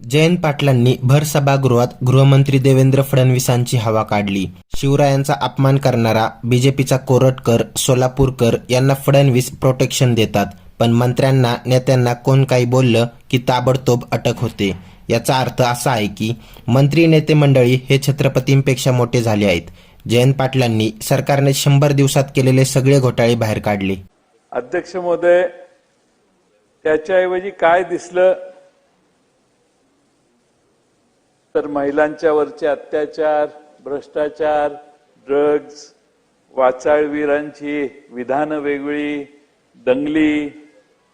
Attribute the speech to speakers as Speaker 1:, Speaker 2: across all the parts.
Speaker 1: जयंत पाटलांनी भर सभागृहात गृहमंत्री देवेंद्र फडणवीसांची हवा काढली. शिवरायांचा अपमान करणारा बीजेपीचा कोरटकर सोलापूरकर यांना फडणवीस प्रोटेक्शन देतात. पण मंत्र्यांना नेत्यांना कोण काही बोललं की ताबडतोब अटक होते. याचा अर्थ असा आहे की मंत्री नेते मंडळी हे छत्रपतींपेक्षा मोठे झाले आहेत. जयंत पाटलांनी सरकारने शंभर दिवसात केलेले सगळे घोटाळे बाहेर काढले.
Speaker 2: अध्यक्ष महोदय त्याच्याऐवजी काय दिसलं तर महिलांच्या वरचे अत्याचार भ्रष्टाचार ड्रग्ज वाचाळवीरांची विधानं वेगळी दंगली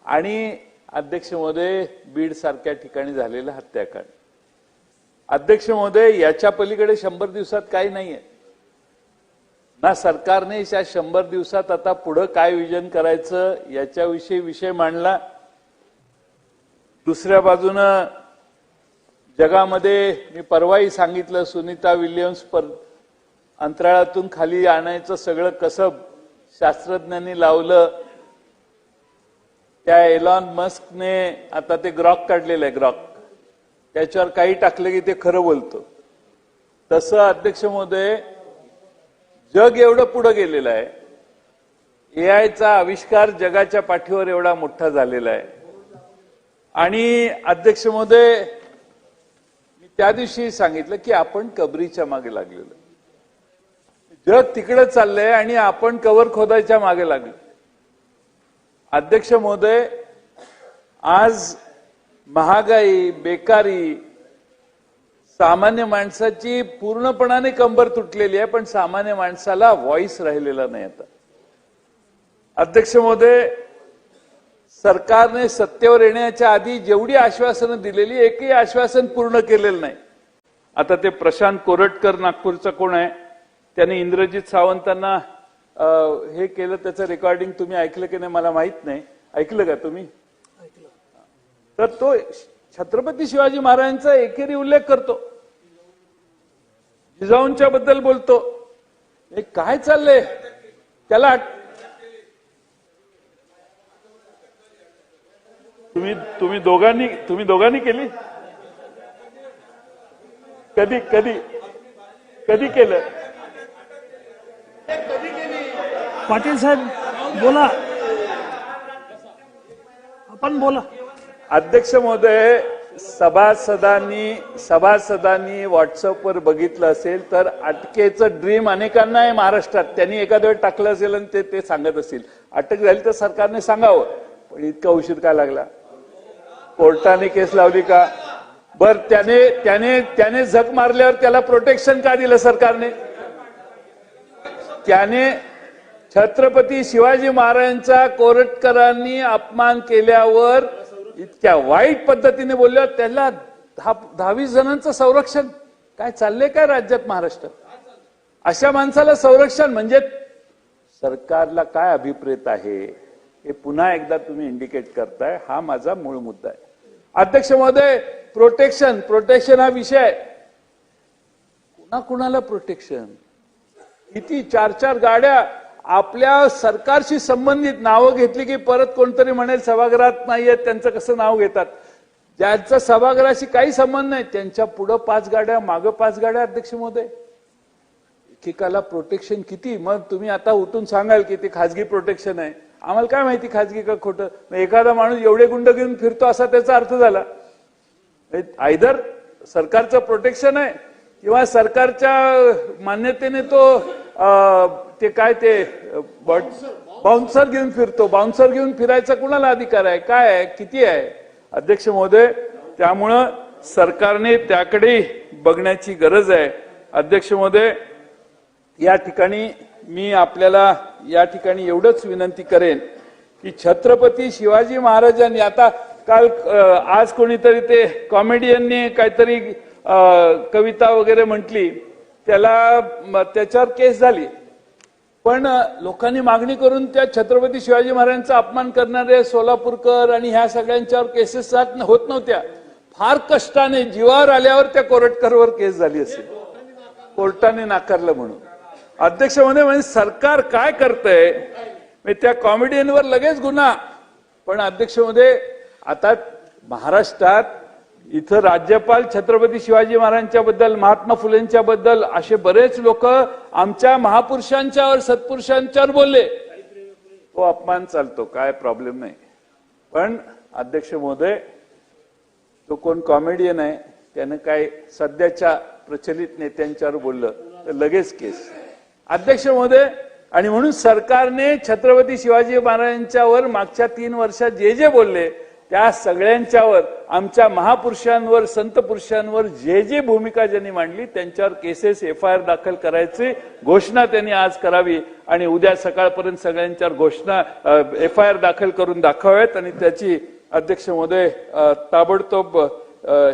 Speaker 2: आणि अध्यक्ष महोदय बीड सारख्या ठिकाणी झालेलं हत्याकांड. अध्यक्ष महोदय याच्या पलीकडे शंभर दिवसात काही नाहीये. ना सरकारने या शंभर दिवसात आता पुढं काय विजन करायचं याच्याविषयी विषय मांडला. दुसऱ्या बाजूनं जगामध्ये मी परवाही सांगितलं सुनीता विल्यम्स पर अंतराळातून खाली आणायचं सगळं कसब शास्त्रज्ञांनी लावलं. त्या एलॉन मस्कने आता ते ग्रॉक काढलेलं आहे ग्रॉक त्याच्यावर काही टाकलं की ते खरं बोलतो. तसं अध्यक्ष महोदय जग एवढं पुढं गेलेलं आहे. ए आयचा आविष्कार जगाच्या पाठीवर एवढा मोठा झालेला आहे. आणि अध्यक्ष महोदय त्या दिवशी सांगितलं की आपण कबरीच्या मागे लागलेलो. जग तिकडे चाललंय आणि आपण कवर खोदायच्या मागे लागलो. अध्यक्ष महोदय आज महागाई बेकारी सामान्य माणसाची पूर्णपणाने कंबर तुटलेली आहे पण सामान्य माणसाला व्हॉइस राहिलेला नाही आता. अध्यक्ष महोदय सरकारने सत्तेवर येण्याच्या आधी जेवढी आश्वासनं दिलेली एकही आश्वासन पूर्ण केलेलं नाही. आता ते प्रशांत कोरटकर नागपूरचा कोण आहे? त्याने इंद्रजित सावंतांना हे केलं त्याचं रेकॉर्डिंग तुम्ही ऐकलं की नाही मला माहीत नाही. ऐकलं का तुम्ही? तर तो छत्रपती शिवाजी महाराजांचा एकेरी उल्लेख करतो. जिजाऊंच्या बद्दल बोलतो. हे काय चाललंय? त्याला तुम्ही तुम्ही दोघांनी तुम्ही दोघांनी केली? कधी कधी कधी केलं?
Speaker 3: पाटील साहेब बोला. आपण बोला.
Speaker 2: अध्यक्ष महोदय सभासदांनी सभासदांनी व्हॉट्सअपवर बघितलं असेल तर अटकेचं ड्रीम अनेकांना आहे महाराष्ट्रात. त्यांनी एखाद्या वेळ टाकलं असेल आणि ते ते सांगत असतील अटक झाली तर सरकारने सांगावं. पण इतका उशीर का लागला? कोर्टाने केस लावली का? बर त्याने त्याने त्याने झक मारल्यावर त्याला प्रोटेक्शन का दिलं सरकारने? त्याने छत्रपती शिवाजी महाराजांचा कोरटकरांनी अपमान केल्यावर इतक्या वाईट पद्धतीने बोलल्यावर त्याला दहा दहावीस जणांचं संरक्षण. काय चाललंय काय राज्यात महाराष्ट्र? अशा माणसाला संरक्षण म्हणजे सरकारला काय अभिप्रेत आहे? हे पुन्हा एकदा तुम्ही इंडिकेट करताय. हा माझा मूळ मुद्दा आहे. अध्यक्ष महोदय प्रोटेक्शन प्रोटेक्शन हा विषय. कुणा कुणाला प्रोटेक्शन किती चार चार गाड्या आपल्या सरकारशी संबंधित नावं घेतली की परत कोणतरी म्हणेल सभागृहात नाहीयेत त्यांचं कसं नाव घेतात? ज्यांचा सभागृहाशी काही संबंध नाही त्यांच्या पुढं पाच गाड्या मागं पाच गाड्या अध्यक्ष महोदय. एकेकाला प्रोटेक्शन किती? मग तुम्ही आता उठून सांगाल की ते खाजगी प्रोटेक्शन आहे. आम्हाला काय माहिती खाजगी का खोटं? मग एखादा माणूस एवढे गुंड घेऊन फिरतो असा त्याचा अर्थ झाला. आयदर सरकारचं प्रोटेक्शन आहे किंवा सरकारच्या मान्यतेने तो ते काय ते बाउन्सर घेऊन फिरतो. बाउन्सर घेऊन फिरायचा कुणाला अधिकार आहे? काय आहे? किती आहे? अध्यक्ष महोदय त्यामुळं सरकारने त्याकडे बघण्याची गरज आहे. अध्यक्ष महोदय या ठिकाणी मी आपल्याला या ठिकाणी एवढंच विनंती करेन की छत्रपती शिवाजी महाराजांनी आता काल आज कोणीतरी ते कॉमेडियनने काहीतरी कविता वगैरे म्हटली त्याला त्याच्यावर केस झाली. पण लोकांनी मागणी करून त्या छत्रपती शिवाजी महाराजांचा अपमान करणारे सोलापूरकर आणि ह्या सगळ्यांच्यावर केसेस होत नव्हत्या. फार कष्टाने जीवावर आल्यावर त्या कोरटकरवर केस झाली असेल. कोर्टाने नाकारलं म्हणून. अध्यक्ष म्हणे म्हणजे सरकार काय करतंय? मी त्या कॉमेडियनवर लगेच गुन्हा. पण अध्यक्षमध्ये आता महाराष्ट्रात इथं राज्यपाल छत्रपती शिवाजी महाराजांच्या बद्दल महात्मा फुलेंच्या बद्दल असे बरेच लोक आमच्या महापुरुषांच्यावर सत्पुरुषांच्यावर बोलले. तो अपमान चालतो काय प्रॉब्लेम नाही. पण अध्यक्ष महोदय तो कोण कॉमेडियन आहे त्यानं काय सध्याच्या प्रचलित नेत्यांच्यावर बोललं तर लगेच केस. अध्यक्ष महोदय आणि म्हणून सरकारने छत्रपती शिवाजी महाराजांच्यावर मागच्या तीन वर्षात जे जे बोलले त्या सगळ्यांच्यावर आमच्या महापुरुषांवर संत पुरुषांवर जे जे भूमिका ज्यांनी मांडली त्यांच्यावर केसेस एफ आय आर दाखल करायची घोषणा त्यांनी आज करावी आणि उद्या सकाळपर्यंत सगळ्यांच्यावर घोषणा एफ आय आर दाखल करून दाखवाव्यात आणि त्याची अध्यक्ष महोदय ताबडतोब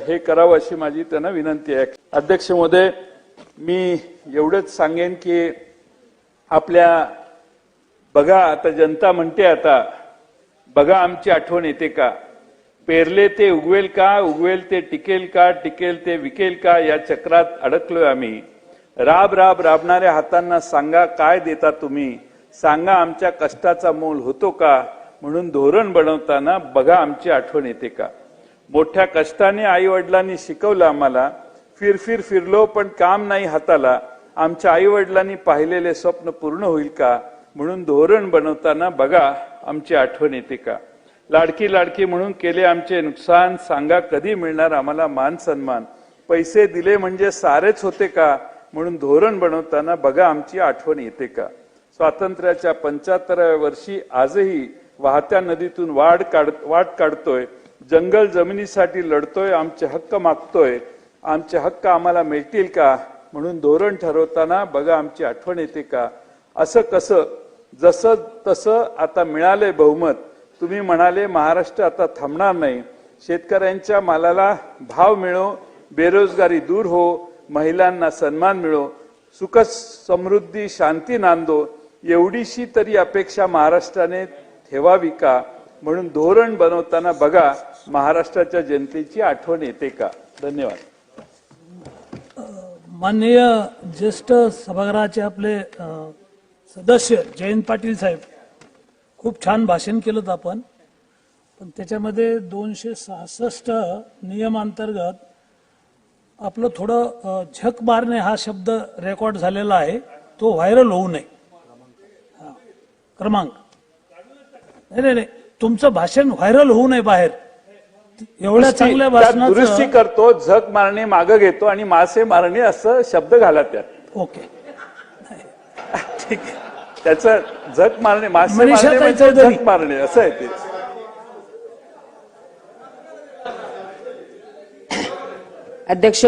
Speaker 2: हे करावं अशी माझी त्यांना विनंती आहे. अध्यक्ष महोदय मी एवढंच सांगेन की आपल्या बघा आता जनता म्हणते आता बघा आमची आठवण येते का? पेरले ते उगवेल का? उगवेल ते टिकेल का? टिकेल ते विकेल का? या चक्रात अडकलोय आम्ही. राब राब राबणाऱ्या हातांना सांगा काय देता तुम्ही? सांगा आमच्या कष्टाचा मोल होतो का? म्हणून धोरण बनवताना बघा आमची आठवण येते का? मोठ्या कष्टाने आई वडिलांनी शिकवलं आम्हाला फिरफिर फिरलो पण काम नाही हाताला. आमच्या आई वडिलांनी पाहिलेले स्वप्न पूर्ण होईल का? म्हणून धोरण बनवताना बघा आमची आठवण येते का? लाडकी लाडकी म्हणून केले आमचे नुकसान सांगा कधी मिळणार आम्हाला मान सन्मान? पैसे दिले म्हणजे सारेच होते का? म्हणून धोरण बनवताना बघा आमची आठवण येते का? स्वातंत्र्याच्या पंच्याहत्तराव्या वर्षी आजही वाहत्या नदीतून वाढ काढ वाट काढतोय. जंगल जमिनीसाठी लढतोय आमचे हक्क मागतोय. आमचे हक्क आम्हाला मिळतील का? म्हणून धोरण ठरवताना बघा आमची आठवण येते का? असं कसं जसं तसं आता मिळालंय बहुमत. तुम्ही म्हणाले महाराष्ट्र आता थांबणार नाही. शेतकऱ्यांच्या मालाला भाव मिळो बेरोजगारी दूर हो महिलांना सन्मान मिळो सुख समृद्धी शांती नांदो. एवढीशी तरी अपेक्षा महाराष्ट्राने ठेवावी का? म्हणून धोरण बनवताना बघा महाराष्ट्राच्या जनतेची आठवण येते का? धन्यवाद.
Speaker 3: माननीय ज्येष्ठ सभागृहाचे आपले सदस्य जयंत पाटील साहेब खूप छान भाषण केलं आपण. पण त्याच्यामध्ये दोनशे सहासष्ट नियमांतर्गत आपलं थोडं झक मारणे हा शब्द रेकॉर्ड झालेला आहे. तो व्हायरल होऊ नये. क्रमांक. नाही नाही नाही. तुमचं भाषण व्हायरल होऊ नये बाहेर. एवढ्या चांगल्या
Speaker 2: त्यात दुरुस्ती करतो झक मारणे मागं घेतो आणि मासे मारणे असं शब्द घाला त्यात.
Speaker 3: ओके. ठीक आहे.
Speaker 2: त्याचं झक मारणे मासे मारणे म्हणजे. झक मारणे असं आहे ते.
Speaker 4: अध्यक्ष